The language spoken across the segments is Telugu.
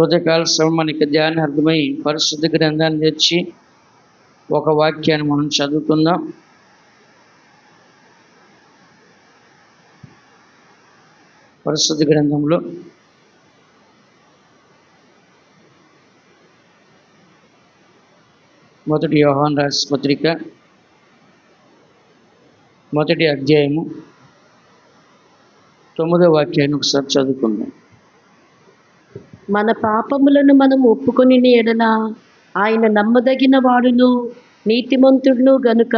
ఈ ఉదయకాల సమయం మనకి ధ్యానార్థమై పరిశుద్ధ గ్రంథాన్ని తెచ్చి ఒక వాక్యాన్ని మనం చదువుకుందాం. పరిశుద్ధ గ్రంథంలో మొదటి యోహాన్ రాసి పత్రిక మొదటి అధ్యాయము తొమ్మిదో వాక్యాన్ని ఒకసారి చదువుకుందాం. మన పాపములను మనం ఒప్పుకొని ఎడల ఆయన నమ్మదగిన వాడును నీతిమంతుడును గనుక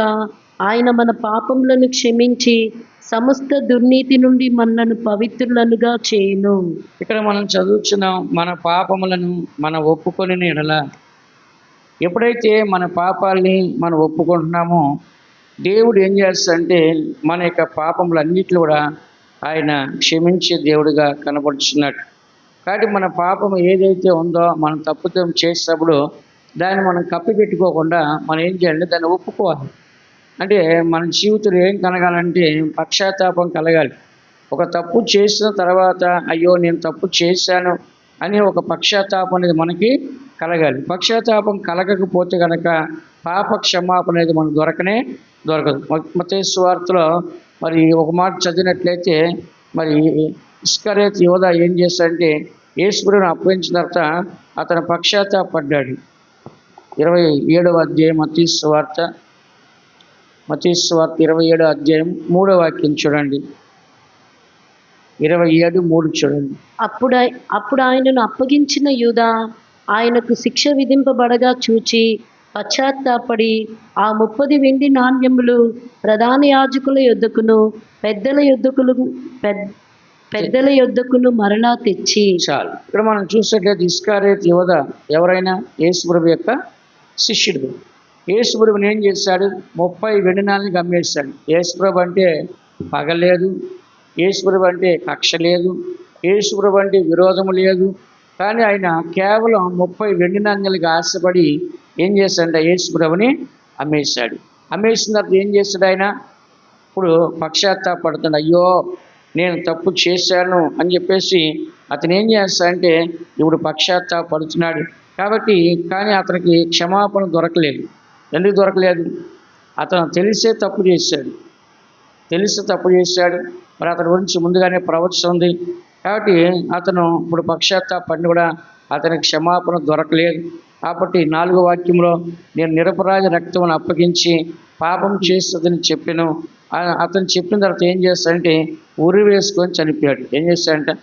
ఆయన మన పాపములను క్షమించి సమస్త దుర్నీతి నుండి మనలను పవిత్రులనుగా చేయును. ఇక్కడ మనం చదువుతున్నాం మన పాపములను మనం ఒప్పుకొని ఎడల ఎప్పుడైతే మన పాపాల్ని మనం ఒప్పుకుంటున్నామో దేవుడు ఏం చేస్తాడంటే మన యొక్క పాపములన్నిటి కూడా ఆయన క్షమించే దేవుడిగా కనబడుచున్నాడు. కాబట్టి మన పాపం ఏదైతే ఉందో మనం తప్పుతం చేసేటప్పుడు దాన్ని మనం కప్పిపెట్టుకోకుండా మనం ఏం చేయాలంటే దాన్ని ఒప్పుకోవాలి. అంటే మన జీవితంలో ఏం కలగాలంటే పక్షాతాపం కలగాలి. ఒక తప్పు చేసిన తర్వాత అయ్యో నేను తప్పు చేశాను అని ఒక పక్షాతాపం అనేది మనకి కలగాలి. పక్షాతాపం కలగకపోతే కనుక పాప క్షమాపణ అనేది మనకు దొరకనే దొరకదు. మత స్వార్థలో మరి ఒక మాట చదివినట్లయితే మరి ఇస్కరేత్ యోధ ఏం చేశాడంటే ఈశ్వరుని అప్పగించిన తర్వాత అతను పశ్చాత్తాపడ్డాడు. ఇరవై ఏడవ అధ్యాయం మతీ స్వార్థ మతీ ఇరవై ఏడవ అధ్యాయం మూడవ వాక్యం చూడండి. ఇరవై ఏడు మూడు చూడండి. అప్పుడు అప్పుడు ఆయనను అప్పగించిన యూదా ఆయనకు శిక్ష విధింపబడగా చూచి పశ్చాత్తాపడి ఆ ముప్పది వెండి నాణ్యములు ప్రధాన యాజకుల యొద్దకును పెద్దల యొద్దకులు పెద్ద పెద్దల యొద్దకును మరలా తెచ్చి చాలు. ఇక్కడ మనం చూసినట్లయితే ఇస్కారేత్ యువత ఎవరైనా యేసుప్రభు యొక్క శిష్యుడు. యేసుప్రభుని ఏం చేశాడు? ముప్పై వెండి నాలుగు అమ్మేశాడు యేసుప్రభు అంటే పగలేదు. యేసుప్రభు అంటే కక్ష లేదు. యేసుప్రభు అంటే విరోధం లేదు. కానీ ఆయన కేవలం ముప్పై వెండి నాణ్యాలకు ఆశపడి ఏం చేశాడంటే? యేసుప్రభుని అమ్మేశాడు. అమ్మేసిన తర్వాత ఏం చేశాడు ఆయన? ఇప్పుడు పశ్చాత్తాపడుతున్నాడు అయ్యో నేను తప్పు చేశాను అని చెప్పేసి అతను ఏం చేస్తాడంటే ఇప్పుడు పశ్చాత్తాపడుతున్నాడు. కాబట్టి కానీ అతనికి క్షమాపణ దొరకలేదు. ఎందుకు దొరకలేదు? అతను తెలిసే తప్పు చేశాడు. తెలిసి తప్పు చేశాడు. మరి అతని గురించి ముందుగానే ప్రవచన ఉంది. కాబట్టి అతను ఇప్పుడు పక్షాత్తాపడిన కూడా అతనికి క్షమాపణ దొరకలేదు. కాబట్టి నాలుగో వాక్యంలో నేను నిరపరాధ రక్తమును అప్పగించి పాపం చేస్తుందని చెప్పాను. అతను చెప్పిన తర్వాత ఏం చేస్తాడంటే ఉరి వేసుకొని చనిపోయాడు. ఏం చేస్తాడంటే?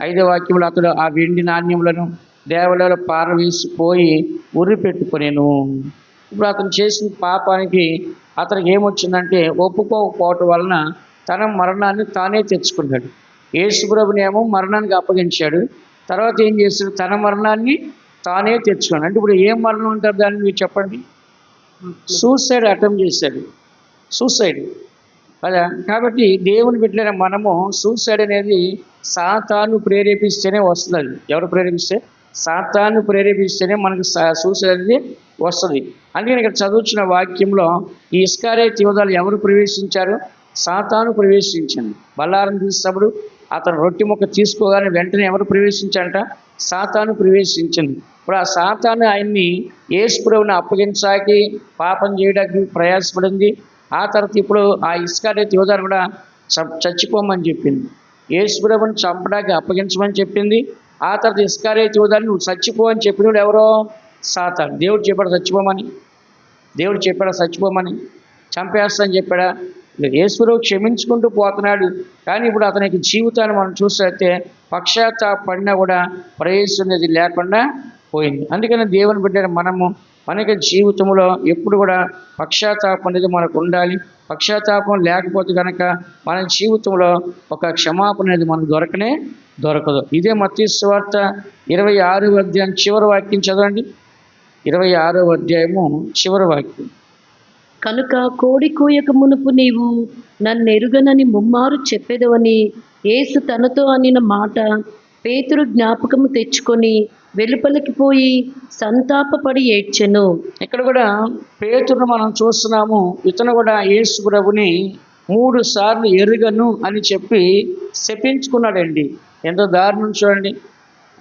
ఐదో వాక్యంలో అతడు ఆ వెండి నాణ్యములను దేవలలో పారవేసిపోయి ఉరి పెట్టుకునేను. ఇప్పుడు అతను చేసిన పాపానికి అతనికి ఏమొచ్చిందంటే ఒప్పుకోకపోవటం వలన తన మరణాన్ని తానే తెచ్చుకున్నాడు. యేసుప్రభుని ఏమో మరణానికి అప్పగించాడు. తర్వాత ఏం చేస్తాడు తన మరణాన్ని తానే తెచ్చుకోండి అంటే ఇప్పుడు ఏం మరణం అంటారు దాన్ని మీరు చెప్పండి? సూసైడ్ అటెంప్ట్ చేశాడు. సూసైడ్ కదా? కాబట్టి దేవుని బిడ్డలైన మనము సూసైడ్ అనేది సాతాను ప్రేరేపిస్తేనే వస్తుంది. ఎవరు ప్రేరేపిస్తే? సాతాను ప్రేరేపిస్తేనే మనకు సూసైడ్ అనేది వస్తుంది. అందుకని ఇక్కడ చదువుతున్న వాక్యంలో ఈ ఇస్కారే తీవదాలు ఎవరు ప్రవేశించారు? సాతాను ప్రవేశించింది. బల్లారం తీసినప్పుడు అతను రొట్టె ముక్క తీసుకోగానే వెంటనే ఎవరు ప్రవేశించారట? సాతాను ప్రవేశించింది. ఇప్పుడు ఆ సాతాను ఆయన్ని యేసుప్రభుని అప్పగించాకి పాపం చేయడానికి ప్రయాసపడింది. ఆ తర్వాత ఇప్పుడు ఆ ఇస్కారే యోధాను కూడా చ- చచ్చిపోమని చెప్పింది. యేసుప్రభుని చంపడానికి అప్పగించమని చెప్పింది. ఆ తర్వాత ఇస్కారే యోధాన్ని నువ్వు చచ్చిపో అని చెప్పినప్పుడు ఎవరో? సాతాను. దేవుడు చెప్పాడు చచ్చిపోమని. దేవుడు చెప్పాడా చచ్చిపోమని. చంపేస్తాను చెప్పాడా? యేసురావు క్షమించుకుంటూ పోతున్నాడు. కానీ ఇప్పుడు అతనికి జీవితాన్ని మనం చూస్తే పశ్చాత్తాపడినా కూడా ప్రయోజనం అనేది లేకుండా పోయింది. అందుకని దేవుని బిడ్డ మనము మన జీవితంలో ఎప్పుడు కూడా పక్షాతాపం అనేది మనకు ఉండాలి. పక్షాతాపం లేకపోతే కనుక మన జీవితంలో ఒక క్షమాపణ అనేది మనకు దొరకనే దొరకదు. ఇదే మత్తీ వార్త ఇరవై ఆరు అధ్యాయం చివరి వాక్యం చదవండి. ఇరవై ఆరో అధ్యాయము చివరి వాక్యం. కనుక కోడి కూయక మునుపు నీవు నన్ను ఎరుగనని ముమ్మారు చెప్పేదవని ఏసు తనతో అనిన మాట పేతురు జ్ఞాపకము తెచ్చుకొని వెలుపలికి పోయి సంతాపపడి ఏడ్చెను. ఇక్కడ కూడా పేతును మనం చూస్తున్నాము. ఇతను కూడా యేసు ప్రభుని మూడు సార్లు ఎరుగను అని చెప్పి శపించుకున్నాడండి. ఎంత దారుణం చూడండి.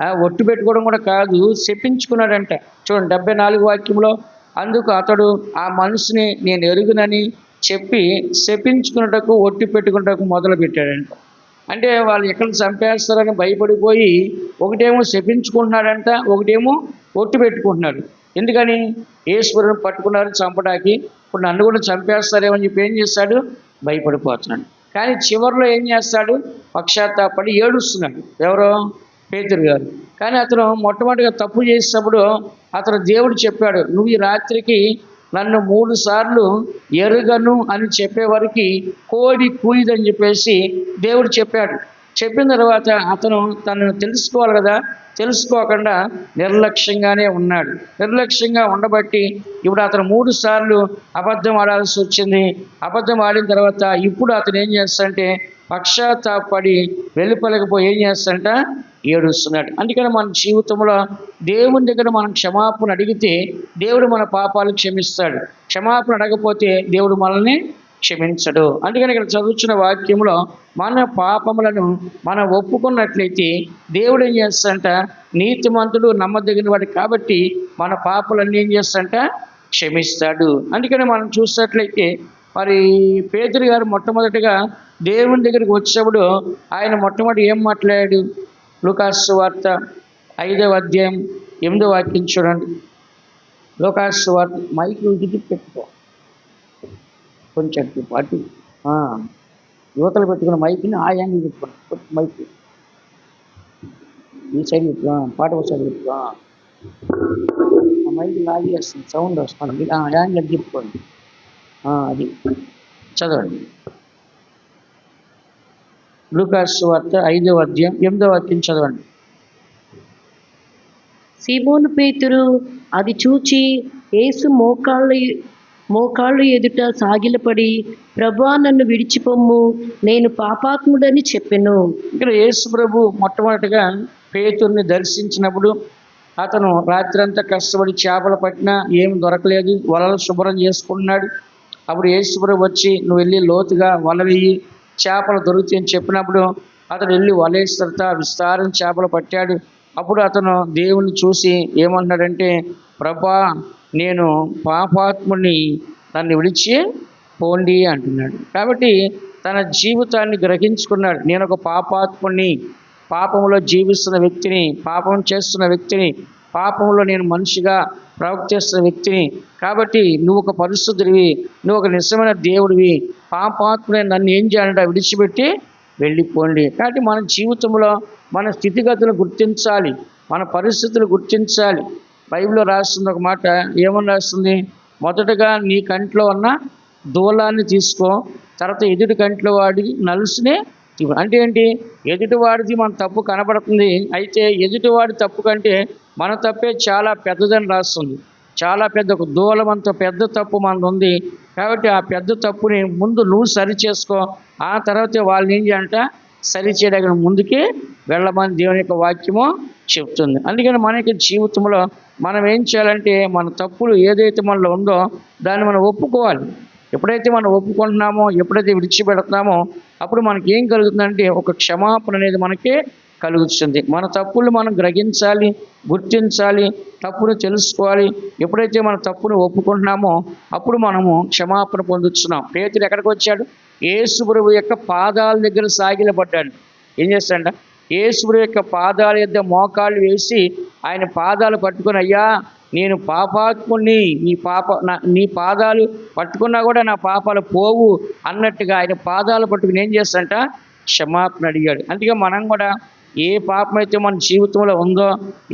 ఆ, ఒట్టు పెట్టుకోవడం కూడా కాదు శపించుకున్నాడంట. చూడండి డెబ్బై నాలుగు వాక్యంలో అందుకు అతడు ఆ మనసుని నేను ఎరుగునని చెప్పి శపించుకున్నటకు ఒట్టి పెట్టుకున్నటకు మొదలు పెట్టాడంట అంటే వాళ్ళు ఎక్కడ చంపేస్తారని భయపడిపోయి ఒకటేమో శపించుకుంటున్నాడంట ఒకటేమో ఒట్టు పెట్టుకుంటున్నాడు ఎందుకని? ఈశ్వరుని పట్టుకున్నారు చంపడానికి. ఇప్పుడు నన్ను కూడా చంపేస్తారేమని చెప్పి ఏం చేస్తాడు? భయపడిపోతున్నాడు. కానీ చివరిలో ఏం చేస్తాడు? పక్షాత్తాపడి ఏడుస్తున్నాడు. ఎవరో? పేతురు గారు. కానీ అతను మొట్టమొదటిగా తప్పు చేసినప్పుడు అతను దేవుడు చెప్పాడు నువ్వు ఈ రాత్రికి నన్ను మూడు సార్లు ఎరుగను అని చెప్పేవారికి కోడి కూయిదని చెప్పేసి దేవుడు చెప్పాడు. చెప్పిన తర్వాత అతను తనను తెలుసుకోవాలి కదా తెలుసుకోకుండా నిర్లక్ష్యంగానే ఉన్నాడు. నిర్లక్ష్యంగా ఉండబట్టి ఇప్పుడు అతను మూడు సార్లు అబద్ధం ఆడాల్సి వచ్చింది. అబద్ధం ఆడిన తర్వాత ఇప్పుడు అతను ఏం చేస్తాడంటే పశ్చాత్తాపడి వెళ్ళిపలకపోయి ఏం చేస్తాడంట? ఏడుస్తున్నాడు. అందుకని మన జీవితంలో దేవుని దగ్గర మనం క్షమాపణ అడిగితే దేవుడు మన పాపాలు క్షమిస్తాడు. క్షమాపణ అడగపోతే దేవుడు మనల్ని క్షమించడు. అందుకని ఇక్కడ చదువుతున్న వాక్యంలో మన పాపములను మనం ఒప్పుకున్నట్లయితే దేవుడు ఏం చేస్తాడంట? నీతిమంతుడు నమ్మదగిన వాడు కాబట్టి మన పాపలన్నీ ఏం చేస్తాడంట? క్షమిస్తాడు. అందుకని మనం చూసినట్లయితే మరి పేదరు గారు మొట్టమొదటిగా దేవుని దగ్గరికి వచ్చేప్పుడు ఆయన మొట్టమొదటి ఏం మాట్లాడాడు? లుకాసు వార్త ఐదవ అధ్యాయం ఎనిమిదో వాక్యం చూడండి. లోకాసు వార్త మైక్ ఇటు పెట్టుకో. కొంచెం పాటు ఆ. యువతలు పెట్టుకున్న మైక్ని ఆ యాంగిల్ పెట్టుకున్నాను మైక్. ఈ సైడ్ పెట్టుకో పాట ఒక సైడ్ ఆ. ఆ మైక్ లాగి వస్తుంది సౌండ్ వస్తుంది. ఆ యాంగిల్ చెప్పుకోండి ఆ, అది చదవండి. లూకాస్ వార్త ఐదవ అధ్యాయం ఎనిమిదవ అధ్యాయం చదవండి. సీమోను పేతురు అది చూచి ఏసు మోకాళ్ళ మోకాళ్ళు ఎదుట సాగిలపడి ప్రభా నన్ను విడిచిపొమ్ము నేను పాపాత్ముడని చెప్పెను. ఇక్కడ యేసు ప్రభు మొట్టమొదటిగా పేతుర్ని దర్శించినప్పుడు అతను రాత్రంతా కష్టపడి చేపలు పట్టినా ఏం దొరకలేదు వలలు శుభ్రం చేసుకున్నాడు అప్పుడు యేసు ప్రభు వచ్చి నువ్వు వెళ్ళి లోతుగా వల వెయ్యి చేపలు దొరుకుతాయని చెప్పినప్పుడు అతను వెళ్ళి వలేసరిత విస్తారం చేపలు పట్టాడు. అప్పుడు అతను దేవుని చూసి ఏమన్నాడంటే ప్రభా నేను పాపాత్ముని నన్ను విడిచి పోండి అంటున్నాడు. కాబట్టి తన జీవితాన్ని గ్రహించుకున్నాడు. నేను ఒక పాపాత్ముని పాపంలో జీవిస్తున్న వ్యక్తిని పాపం చేస్తున్న వ్యక్తిని పాపంలో నేను మనిషిగా ప్రవర్తిస్తున్న వ్యక్తిని. కాబట్టి నువ్వు ఒక పరిశుద్ధుడివి నువ్వు ఒక నిజమైన దేవుడివి. పాపాత్ముడే నన్ను ఏం చేయాలంటే విడిచిపెట్టి వెళ్ళిపోండి. కాబట్టి మన జీవితంలో మన స్థితిగతులు గుర్తించాలి మన పరిస్థితులు గుర్తించాలి. బైబిల్లో రాస్తుంది ఒక మాట ఏమని రాస్తుంది? మొదటగా నీ కంట్లో ఉన్న దూలాన్ని తీసుకో తర్వాత ఎదుటి కంట్లో వాడి నలుసునే అంటే ఏంటి? ఎదుటివాడిది మన తప్పు కనబడుతుంది. అయితే ఎదుటివాడి తప్పు కంటే మన తప్పే చాలా పెద్దదని రాస్తుంది. చాలా పెద్ద ఒక దూలం అంత పెద్ద తప్పు మనది ఉంది. కాబట్టి ఆ పెద్ద తప్పుని ముందు నువ్వు సరి చేసుకో ఆ తర్వాత వాళ్ళని ఏం చేయాలంట? సరి చేయడానికి ముందుకి వెళ్ళమని దేవుని యొక్క వాక్యము చెప్తుంది. అందుకని మన యొక్క జీవితంలో మనం ఏం చేయాలంటే మన తప్పులు ఏదైతే మనలో ఉందో దాన్ని మనం ఒప్పుకోవాలి. ఎప్పుడైతే మనం ఒప్పుకుంటున్నామో ఎప్పుడైతే విడిచిపెడుతున్నామో అప్పుడు మనకి ఏం కలుగుతుందంటే ఒక క్షమాపణ అనేది మనకి కలుగుతుంది మన తప్పులు మనం గ్రహించాలి గుర్తించాలి తప్పును తెలుసుకోవాలి. ఎప్పుడైతే మన తప్పును ఒప్పుకుంటున్నామో అప్పుడు మనము క్షమాపణ పొందుతున్నాం పేతుడు ఎక్కడికి వచ్చాడు? యేసుప్రభు యొక్క పాదాల దగ్గర సాగిలపడ్డాడు ఏం చేస్తాడ ఏసుప్రభు యొక్క పాదాల యొక్క మోకాళ్ళు వేసి ఆయన పాదాలు పట్టుకొని అయ్యా నేను పాపాత్ముని నీ పాప నీ పాదాలు పట్టుకున్నా కూడా నా పాపాలు పోవు అన్నట్టుగా ఆయన పాదాలు పట్టుకుని ఏం చేస్తాంట క్షమాపణ అడిగాడు. అందుకే మనం కూడా ఏ పాపం అయితే మన జీవితంలో ఉందో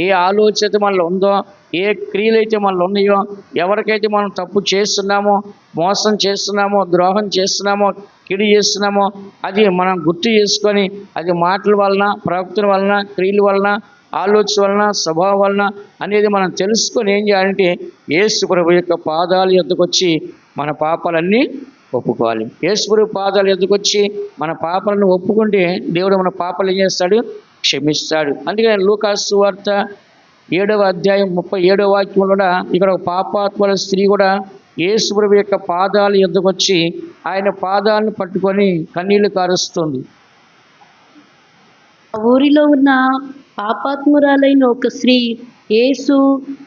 ఏ ఆలోచన అయితే మనలో ఉందో ఏ క్రియలు అయితే మనలో ఉన్నాయో ఎవరికైతే మనం తప్పు చేస్తున్నామో మోసం చేస్తున్నామో ద్రోహం చేస్తున్నామో కిడి చేస్తున్నామో అది మనం గుర్తు చేసుకొని అది మాటల వలన ప్రవక్తుల వలన క్రియల వలన ఆలోచన వలన స్వభావం వలన అనేది మనం తెలుసుకొని ఏం చేయాలంటే యేసు ప్రభు యొక్క పాదాల యొద్దకు వచ్చి మన పాపాలన్నీ ఒప్పుకోవాలి. యేసుప్రభు పాదాలు ఎదుకు వచ్చి మన పాపలను ఒప్పుకుంటే దేవుడు మన పాపలు ఏం చేస్తాడు? క్షమిస్తాడు. అందుకని లూకాసు వార్త ఏడవ అధ్యాయం ముప్పై ఏడవ వాక్యం కూడా ఇక్కడ ఒక పాపాత్మల స్త్రీ కూడా యేసుప్రభు యొక్క పాదాలు ఎద్దుకొచ్చి ఆయన పాదాలను పట్టుకొని కన్నీళ్ళు కారుస్తుంది. ఆ ఊరిలో ఉన్న పాపాత్మురాలైన ఒక స్త్రీ యేసు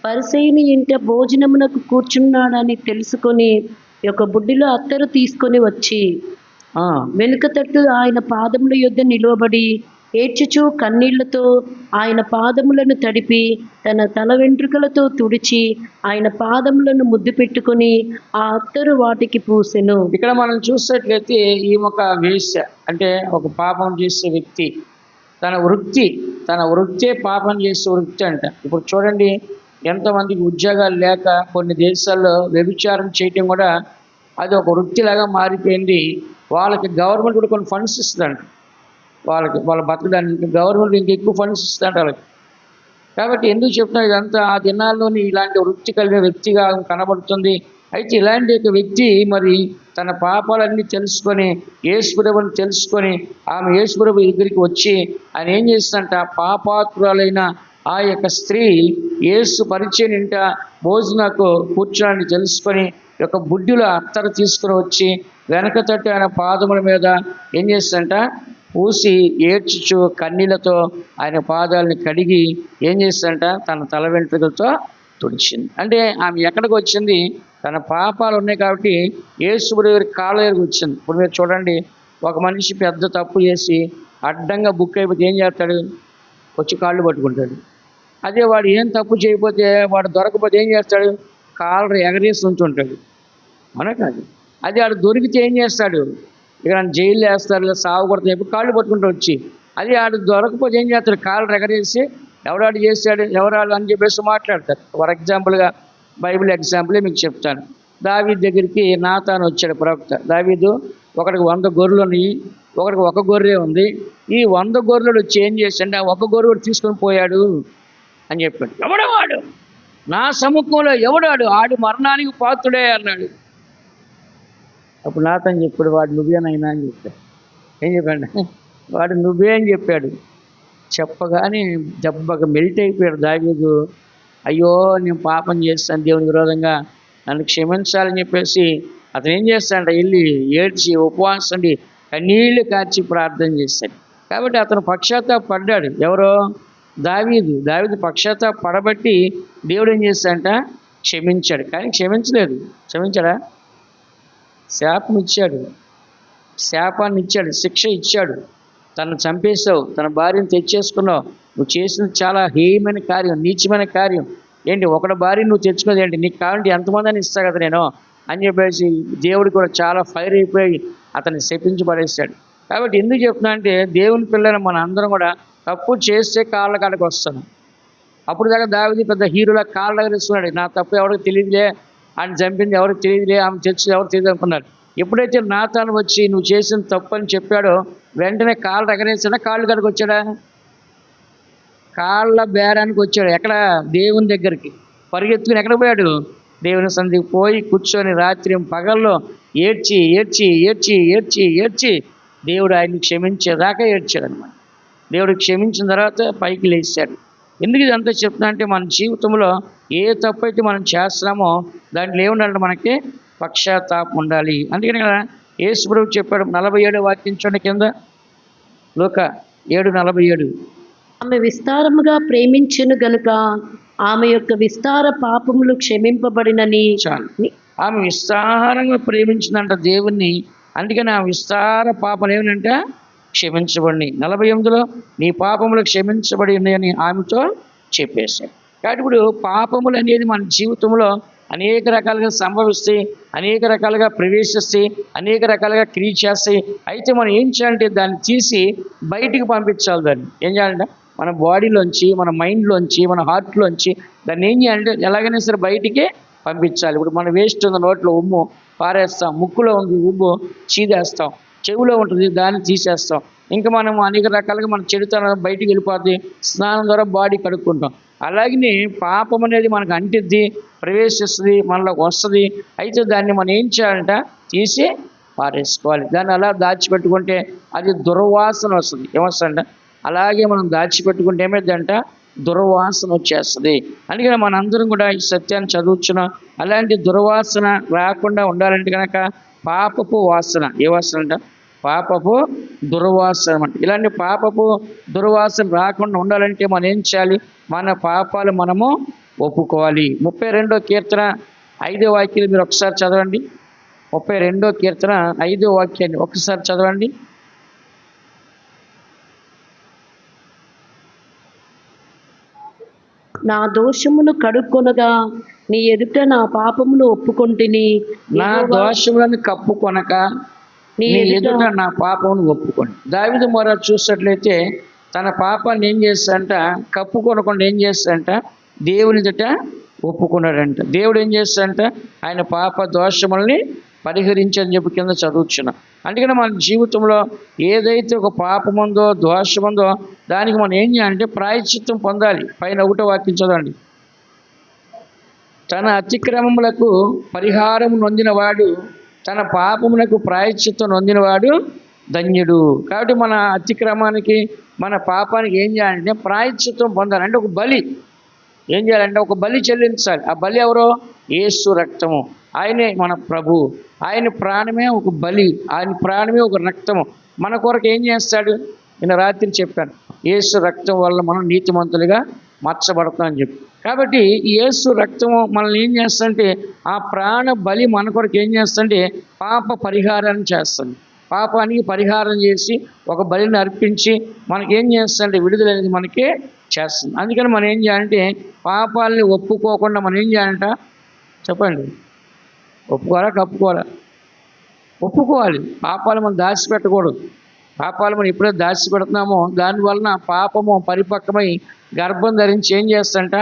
పరిసైని ఇంట భోజనమునకు కూర్చున్నాడని తెలుసుకొని యొక్క బుడ్డిలో అత్తరు తీసుకొని వచ్చి వెనుక తట్టు ఆయన పాదముల యొద్ద నిలువబడి ఏడ్చుచు కన్నీళ్ళతో ఆయన పాదములను తడిపి తన తల వెంట్రుకలతో తుడిచి ఆయన పాదములను ముద్దు పెట్టుకొని ఆ అత్తరు వాటికి పూసెను. ఇక్కడ మనం చూసినట్లయితే ఈమె ఒక వేశ్య అంటే ఒక పాపం చేసే వ్యక్తి తన వృత్తి తన వృత్తే పాపం చేసే వృత్తి అంట. ఇప్పుడు చూడండి ఎంతమందికి ఉద్యోగాలు లేక కొన్ని దేశాల్లో వ్యభిచారం చేయటం కూడా అది ఒక వృత్తిలాగా మారిపోయింది. వాళ్ళకి గవర్నమెంట్ కూడా కొన్ని ఫండ్స్ ఇస్తుందంట. వాళ్ళకి వాళ్ళ బతకడానికి గవర్నమెంట్ ఇంకా ఎక్కువ ఫండ్స్ ఇస్తుందంట వాళ్ళకి. కాబట్టి ఎందుకు చెప్తున్నా ఇదంతా? ఆ దినాల్లోని ఇలాంటి వృత్తి కలిగిన వ్యక్తిగా కనబడుతుంది. అయితే ఇలాంటి ఒక వ్యక్తి మరి తన పాపాలన్నీ తెలుసుకొని యేసుప్రభుని తెలుసుకొని ఆమె యేసుప్రభు దగ్గరికి వచ్చి ఆయన ఏం చేస్తుందంట? పాపాత్రురాలైన ఆ యొక్క స్త్రీ ఏసు పరిచయం ఇంట భోజనకు కూర్చోని తెలుసుకొని ఒక యొక్క బుడ్డిలో అత్తరు తీసుకుని వచ్చి వెనక తట్టు ఆయన పాదముల మీద ఏం చేస్తుంట పూసి ఏడ్చుచు కన్నీళ్ళతో ఆయన పాదాలని కడిగి ఏం చేస్తుంట తన తల వెంట్రుకలతో తుడిచింది. అంటే ఆమె ఎక్కడికి వచ్చింది? తన పాపాలు ఉన్నాయి కాబట్టి యేసుడు గారి కాళ్ళ దగ్గరికి వచ్చింది. ఇప్పుడు మీరు చూడండి ఒక మనిషి పెద్ద తప్పు చేసి అడ్డంగా బుక్ అయిపోతే ఏం చేస్తాడు? వచ్చి కాళ్ళు పట్టుకుంటాడు. అదే వాడు ఏం తప్పు చేయకపోతే వాడు దొరకపోతే ఏం చేస్తాడు? కాలర్ ఎగరేసి ఉంచుంటాడు అవునా కాదు? అది వాడు దొరికితే ఏం చేస్తాడు? ఇక నన్ను వేస్తారు లేదా సాగు కొడతాను చెప్పి కాళ్ళు పట్టుకుంటూ వచ్చి. అది ఆడు దొరకపోతే ఏం చేస్తాడు? కాళ్ళు ఎగరేసి ఎవడాడు చేశాడు ఎవరాడు అని చెప్పేసి మాట్లాడతారు. ఫర్ ఎగ్జాంపుల్గా బైబిల్ ఎగ్జాంపులే మీకు చెప్తాను. దావీద్ దగ్గరికి నాతాను వచ్చాడు ప్రవక్త. దావీదు ఒకడికి వంద గొర్రెలు ఉన్నాయి ఒకడికి ఒక గొర్రె ఉంది. ఈ వంద గొర్రెలు వచ్చి ఏం చేశాడు? ఆ ఒక గొర్రె తీసుకొని పోయాడు. అని చెప్పాడు. ఎవడు వాడు నా సముఖంలో ఎవడాడు? ఆడు మరణానికి పాత్రుడే అన్నాడు. అప్పుడు నాతని చెప్పాడు వాడు నువ్వేనైనా అని చెప్పాడు. ఏం చెప్పాడు? వాడు నువ్వే అని చెప్పాడు. చెప్పగానే దెబ్బగా మెల్ట్ అయిపోయాడు దావీదు. అయ్యో నేను పాపం చేస్తాను దేవుని విరోధంగా. నన్ను క్షమించాలని చెప్పేసి అతను ఏం చేస్తాడంట? వెళ్ళి ఏడ్చి ఉపవాసం ఉండి కన్నీళ్ళు కార్చి ప్రార్థన చేశాడు కాబట్టి అతను పక్షాత్తాప పడ్డాడు ఎవరో? దావీదు దావీదు పక్షాత పడబట్టి దేవుడు ఏం చేస్తాడంట? క్షమించాడు. కానీ క్షమించలేదు. క్షమించాడా? శాపం ఇచ్చాడు. శాపాన్ని ఇచ్చాడు. శిక్ష ఇచ్చాడు. తను చంపేశావు. తన భార్యను తెచ్చేసుకున్నావు. నువ్వు చేసిన చాలా హేయమైన కార్యం నీచమైన కార్యం. ఏంటి? ఒకటి భార్య నువ్వు తెచ్చుకోదు ఏంటి? నీకు కావాలంటే ఎంతమంది అని ఇస్తా కదా నేను? అని చెప్పేసి దేవుడు కూడా చాలా ఫైర్ అయిపోయి అతన్ని శపించి పడేశాడు కాబట్టి ఎందుకు చెప్తున్నా అంటే దేవుని పిల్లలు మన అందరం కూడా తప్పు చేస్తే కాళ్ళ కాడకి వస్తాను. అప్పుడు దాకా దావిది పెద్ద హీరోలా కాళ్ళ దగ్గర ఇస్తున్నాడు నా తప్పు ఎవరికి తెలియదులే ఆయన చంపింది ఎవరికి తెలియదులే ఆమె తెచ్చి ఎవరు తెలియదు అనుకున్నాడు. ఎప్పుడైతే నాతాను వచ్చి నువ్వు చేసిన తప్పు అని చెప్పాడో వెంటనే కాళ్ళు ఎగరేసాడా కాళ్ళు కాడికి వచ్చాడా? కాళ్ళ బేరానికి వచ్చాడు. ఎక్కడ? దేవుని దగ్గరికి. పరిగెత్తుకుని ఎక్కడ పోయాడు? దేవుని సంధికి పోయి కూర్చొని రాత్రి పగల్లో ఏడ్చి ఏడ్చి ఏడ్చి ఏడ్చి ఏడ్చి దేవుడు ఆయన్ని క్షమించేదాకా ఏడ్చాడు అనమాట దేవుడు క్షమించిన తర్వాత పైకి లేచాడు. ఎందుకు ఇదంతా చెప్తున్నా అంటే మన జీవితంలో ఏ తప్పు అయితే మనం చేస్తున్నామో దాంట్లో ఏముండాలంటే మనకి పక్షాతాపం ఉండాలి. అందుకని కదా యేసుప్రభు చెప్పాడు నలభై ఏడు వాక్యం చూడండి కింద. లోక ఏడు నలభై ఏడు. ఆమె విస్తారముగా ప్రేమించెను గనుక ఆమె యొక్క విస్తార పాపములు క్షమింపబడినని చాలు. ఆమె విస్తారంగా ప్రేమించిందంట దేవుణ్ణి. అందుకని ఆ విస్తార పాపం ఏమిటంటే క్షమించబడి నలభై ఎనిమిదిలో నీ పాపములు క్షమించబడి ఉన్నాయని ఆమెతో చెప్పేశాడు. కాబట్టి ఇప్పుడు పాపములు అనేది మన జీవితంలో అనేక రకాలుగా సంభవిస్తాయి అనేక రకాలుగా ప్రవేశిస్తాయి అనేక రకాలుగా క్రియ చేస్తాయి అయితే మనం ఏం చేయాలంటే దాన్ని తీసి బయటికి పంపించాలి దాన్ని. ఏం చేయాలంటే మన బాడీలోంచి మన మైండ్లోంచి మన హార్ట్లోంచి దాన్ని ఏం చేయాలంటే ఎలాగైనా సరే బయటికి పంపించాలి. ఇప్పుడు మన వేస్ట్ ఉన్న నోట్లో ఉమ్ము పారేస్తాం ముక్కులో ఉంది ఉమ్ము చీదేస్తాం. చెవిలో ఉంటుంది దాన్ని తీసేస్తాం. ఇంకా మనం అనేక రకాలుగా మన చెడుతనం బయటికి వెళ్ళిపోద్ది స్నానం ద్వారా బాడీ కడుక్కుంటాం. అలాగనే పాపం అనేది మనకు అంటిద్ది ప్రవేశిస్తుంది మనలోకి వస్తుంది. అయితే దాన్ని మనం ఏం చేయాలంట? తీసి పారేసుకోవాలి. దాన్ని అలా దాచిపెట్టుకుంటే అది దుర్వాసన వస్తుంది. ఏమొస్తుందంట? అలాగే మనం దాచిపెట్టుకుంటే ఏమైందంట? దుర్వాసన వచ్చేస్తుంది. అందుకని మనందరం కూడా ఈ సత్యాన్ని చదువుతున్నాం అలాంటి దుర్వాసన రాకుండా ఉండాలంటే కనుక పాపపు వాసన. ఏ వాసన అంట పాపపు దుర్వాసన అంట. ఇలాంటి పాపపు దుర్వాసన రాకుండా ఉండాలంటే మనం ఏం చేయాలి? మన పాపాలు మనము ఒప్పుకోవాలి. ముప్పై రెండో కీర్తన ఐదో వాక్యాలు మీరు ఒకసారి చదవండి. ముప్పై రెండో కీర్తన ఐదో వాక్యాన్ని ఒకసారి చదవండి. నా దోషమును కడుక్కొనగా నీ ఎదుట నా పాపమును ఒప్పుకొంటిని. నా దోషములను కప్పుకొనక నీ ఎదుట నా పాపమును ఒప్పుకోండి. దావిదు మొర చూసినట్లయితే తన పాపాన్ని ఏం చేస్తాడంట? కప్పుకొనకుండా ఏం చేస్తాడంట? దేవుని ఎదుట ఒప్పుకున్నాడంట. దేవుడు ఏం చేస్తాడంట? ఆయన పాప దోషముల్ని పరిహరించని చెప్పి కింద చదువుచున్నాం. అందుకని మన జీవితంలో ఏదైతే ఒక పాపముందో ఉందో దానికి మనం ఏం చేయాలంటే ప్రాయశ్చిత్తం పొందాలి. పైన ఒకటో వాక్యం చదవండి. తన అతిక్రమములకు పరిహారం నొందినవాడు తన పాపములకు ప్రాయశ్చిత్తం నొందినవాడు ధన్యుడు. కాబట్టి మన అతిక్రమానికి మన పాపానికి ఏం చేయాలంటే ప్రాయశ్చిత్తం పొందాలి. అంటే ఒక బలి. ఏం చేయాలంటే ఒక బలి చెల్లించాలి. ఆ బలి ఎవరో? యేసు రక్తము. ఆయనే మన ప్రభు. ఆయన ప్రాణమే ఒక బలి ఆయన ప్రాణమే ఒక రక్తము. మన కొరకు ఏం చేస్తాడు? నేను రాత్రి చెప్పాను యేసు రక్తం వల్ల మనం నీతిమంతులుగా మార్చబడతాం అని చెప్పి. కాబట్టి యేసు రక్తము మనల్ని ఏం చేస్తుంటే ఆ ప్రాణ బలి మన కొరకు ఏం చేస్తుంటే పాప పరిహారాన్ని చేస్తుంది. పాపానికి పరిహారం చేసి ఒక బలిని అర్పించి మనకేం చేస్తుంటే విడుదల అనేది మనకే చేస్తుంది. అందుకని మనం ఏం చేయాలంటే పాపాలని ఒప్పుకోకుండా మనం ఏం చేయాలంట? చెప్పండి. ఒప్పుకోరా కప్పుకోరా ఒప్పుకోవాలి. పాపాలు మనం దాచిపెట్టకూడదు. పాపాలు మనం ఎప్పుడైతే దాచిపెడుతున్నామో దానివలన పాపము పరిపక్వమై గర్భం ధరించి ఏం చేస్తంట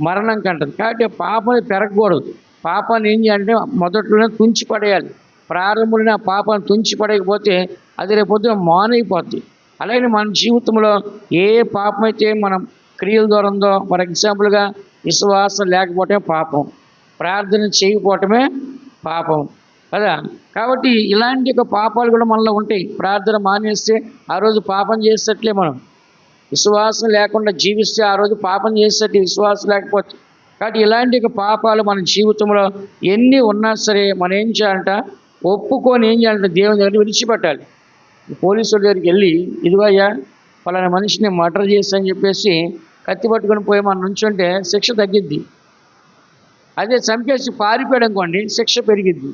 మరణం కంటది. కాబట్టి పాపం పెరగకూడదు. పాపాన్ని ఏం చేయాలంటే మొదట్లోనే తుంచి పడేయాలి. ప్రారంభంలోనే ఆ పాపాన్ని తుంచి పడేయకపోతే అది రేపొద్దున మానైపోద్ది అలాగే మన జీవితంలో ఏ పాపం అయితే మనం క్రియల ద్వారా ఉందో ఫర్ ఎగ్జాంపుల్గా విశ్వాసం లేకపోవటమే పాపం. ప్రార్థన చేయకపోవటమే పాపం. కదా? కాబట్టి ఇలాంటి ఒక పాపాలు కూడా మనలో ఉంటాయి. ప్రార్థన మానేస్తే ఆ రోజు పాపం చేసేటట్లే మనం. విశ్వాసం లేకుండా జీవిస్తే ఆ రోజు పాపం చేసేటట్టు విశ్వాసం లేకపోతే. కాబట్టి ఇలాంటి ఒక పాపాలు మన జీవితంలో ఎన్ని ఉన్నా సరే మనం ఏం చేయాలంట? ఒప్పుకొని ఏం చేయాలంటే? దేవుని దగ్గర విడిచిపెట్టాలి. పోలీసుల దగ్గరికి వెళ్ళి ఇదిగో అయ్యా పలానా మనిషిని మర్డర్ చేస్తాని చెప్పేసి కత్తి పట్టుకొని పోయి మనం నుంచుంటే శిక్ష తగ్గిద్ది. అదే చంపేసి పారిపోయాడు అనుకోండి శిక్ష పెరిగిద్ది.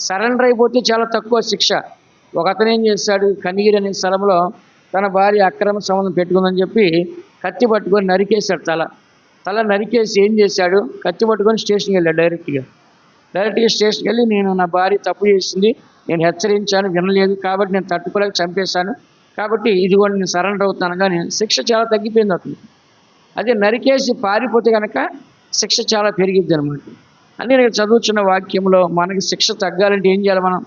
సరెండర్ అయిపోతే చాలా తక్కువ శిక్ష. ఒక అతను ఏం చేశాడు కనిగిరి అనే స్థలంలో తన భార్య అక్రమ సంబంధం పెట్టుకుందని చెప్పి కత్తి పట్టుకొని నరికేశాడు తల. తల నరికేసి ఏం చేశాడు కత్తి పట్టుకొని స్టేషన్కి వెళ్ళాడు డైరెక్ట్గా. డైరెక్ట్గా స్టేషన్కి వెళ్ళి నేను నా భార్య తప్పు చేసింది నేను హెచ్చరించాను వినలేదు కాబట్టి నేను తట్టుకోలేక చంపేశాను. కాబట్టి ఇదిగోండి నేను సరెండర్ అవుతాను కానీ శిక్ష చాలా తగ్గిపోయింది అతను అదే నరికేసి పారిపోతే కనుక శిక్ష చాలా పెరిగిద్ది అనమాట అని నేను చదువుతున్న వాక్యంలో మనకి శిక్ష తగ్గాలంటే ఏం చేయాలి మనం?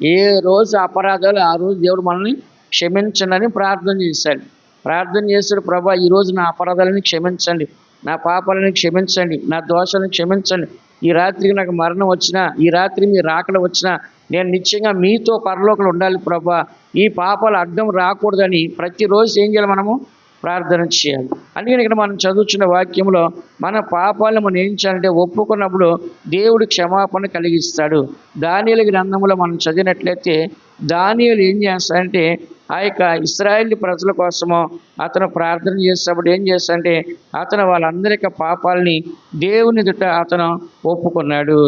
ఏ రోజు అపరాధాలు ఆ రోజు దేవుడు మనల్ని క్షమించండి ప్రార్థన చేశాడు. ప్రార్థన చేశాడు ప్రభా ఈ రోజు నా అపరాధాలని క్షమించండి. నా పాపాలని క్షమించండి. నా దోషాలను క్షమించండి. ఈ రాత్రికి నాకు మరణం వచ్చినా ఈ రాత్రి మీ రాకడ వచ్చినా నేను నిత్యంగా మీతో పరలోకలు ఉండాలి ప్రభా. ఈ పాపాలు అడ్డం రాకూడదని ప్రతిరోజు ఏం చేయాలి మనము? ప్రార్థన చేయాలి. అందుకని ఇక్కడ మనం చదువుతున్న వాక్యంలో మన పాపాలను మనం ఏం చేయాలంటే ఒప్పుకున్నప్పుడు దేవుడు క్షమాపణ కలిగిస్తాడు. దానియలు గ్రంథంలో మనం చదివినట్లయితే దానియలు ఏం చేస్తాడంటే ఆ యొక్క ఇస్రాయేల్ ప్రజల కోసము అతను ప్రార్థన చేసేటప్పుడు ఏం చేస్తాడంటే అతను వాళ్ళందరి యొక్క పాపాలని దేవుని దుట అతను ఒప్పుకున్నాడు.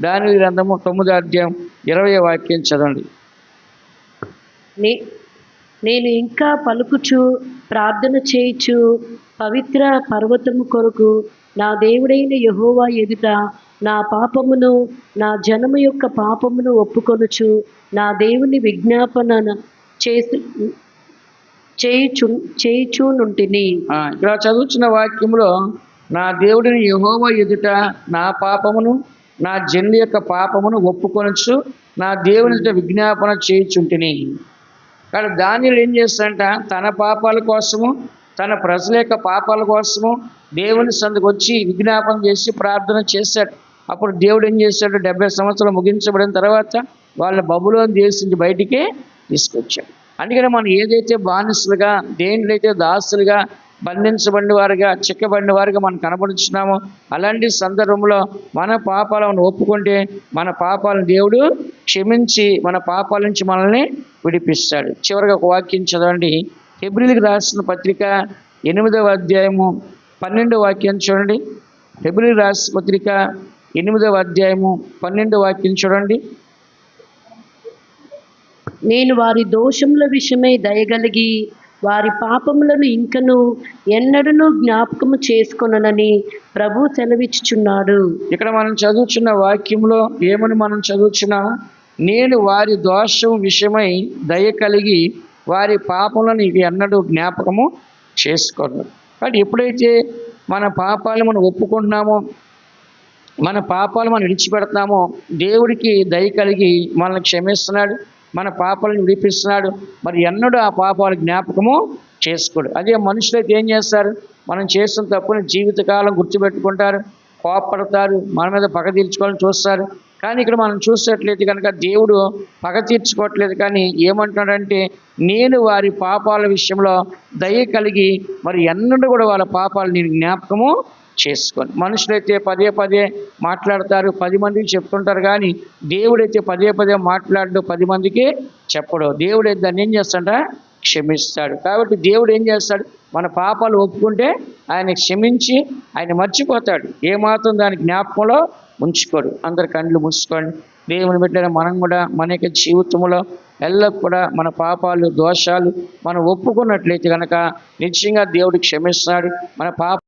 దాని గ్రంథము తొమ్మిదో అధ్యాయం ఇరవై వాక్యం చదవండి. నేను ఇంకా పలుకుచు ప్రార్థన చేయుచు పవిత్ర పర్వతము కొరకు నా దేవుడైన యహోవా ఎదుట నా పాపమును నా జనము యొక్క పాపమును ఒప్పుకొనుచు నా దేవుని విజ్ఞాపన చేసు చేయుచు చేయుచునుంటిని ఇక్కడ చదువుతున్న వాక్యంలో నా దేవుడిని యహోవ ఎదుట నా పాపమును నా జన్మ యొక్క పాపమును ఒప్పుకొనచ్చు నా దేవుని విజ్ఞాపన చేయుచుంటిని. కానీ దానిలో ఏం చేస్తాడంట? తన పాపాల కోసము తన ప్రజల యొక్క పాపాల కోసము దేవుని సందుకు వచ్చి విజ్ఞాపన చేసి ప్రార్థన చేశాడు. అప్పుడు దేవుడు ఏం చేశాడు? డెబ్బై సంవత్సరాలు ముగించబడిన తర్వాత వాళ్ళ బబులోని దేశం నుంచి బయటికి తీసుకొచ్చాడు. అందుకని మనం ఏదైతే బానిసలుగా దేంట్లో అయితే దాసులుగా బంధించబడిన వారుగా చిక్కబడిన వారుగా మనం కనబడుచున్నాము. అలాంటి సందర్భంలో మన పాపాలను ఒప్పుకుంటే మన పాపాలను దేవుడు క్షమించి మన పాపాల నుంచి మనల్ని విడిపిస్తాడు. చివరిగా ఒక వాక్యం చదవండి. హెబ్రిల్కి రాసిన పత్రిక ఎనిమిదవ అధ్యాయము పన్నెండవ వాక్యం చూడండి. హెబ్రిల్ రాసిన పత్రిక ఎనిమిదవ అధ్యాయము పన్నెండవ వాక్యం చూడండి. నేను వారి దోషముల విషయమై దయగలిగి వారి పాపములను ఇంకను ఎన్నడూ జ్ఞాపకము చేసుకొనని ప్రభు సెలవిచ్చుచున్నాడు. ఇక్కడ మనం చదువుచున్న వాక్యంలో ఏమని మనం చదువుచున్నా? నేను వారి దోషం విషయమై దయ కలిగి వారి పాపములను ఎన్నడూ జ్ఞాపకము చేసుకోను. కాబట్టి ఎప్పుడైతే మన పాపాలు మనం ఒప్పుకుంటున్నామో మన పాపాలు మనం విడిచిపెడతామో దేవుడికి దయ కలిగి మనల్ని క్షమిస్తున్నాడు. మన పాపాలను విడిపిస్తున్నాడు. మరి ఎన్నడూ ఆ పాపాలు జ్ఞాపకము చేసుకోడు. అదే మనుషులైతే ఏం చేస్తారు? మనం చేసిన తప్పుని జీవితకాలం గుర్తుపెట్టుకుంటారు. కోపడతారు మన మీద పగ తీర్చుకోవాలని చూస్తారు. కానీ ఇక్కడ మనం చూసేట్లయితే కనుక దేవుడు పగ తీర్చుకోవట్లేదు. కానీ ఏమంటున్నాడంటే నేను వారి పాపాల విషయంలో దయ కలిగి మరి ఎన్నడూ కూడా వాళ్ళ పాపాలు నేను జ్ఞాపకము చేసుకొని మనుషులైతే పదే పదే మాట్లాడతారు పది మందికి చెప్తుంటారు కానీ దేవుడైతే పదే పదే మాట్లాడు పది మందికి చెప్పడు. దేవుడు దాన్ని ఏం చేస్తాడ క్షమిస్తాడు. కాబట్టి దేవుడు ఏం చేస్తాడు? మన పాపాలు ఒప్పుకుంటే ఆయన క్షమించి ఆయన మర్చిపోతాడు. ఏమాత్రం దాని జ్ఞాపకంలో ఉంచుకోడు. అందరి కళ్ళు మూసుకోండి. దేవుని బిడ్డల మనం కూడా మన యొక్క జీవితంలో ఎల్లప్పుడూ కూడా మన పాపాలు దోషాలు మనం ఒప్పుకున్నట్లయితే కనుక నిశ్చయంగా దేవుడు క్షమిస్తాడు. మన పాప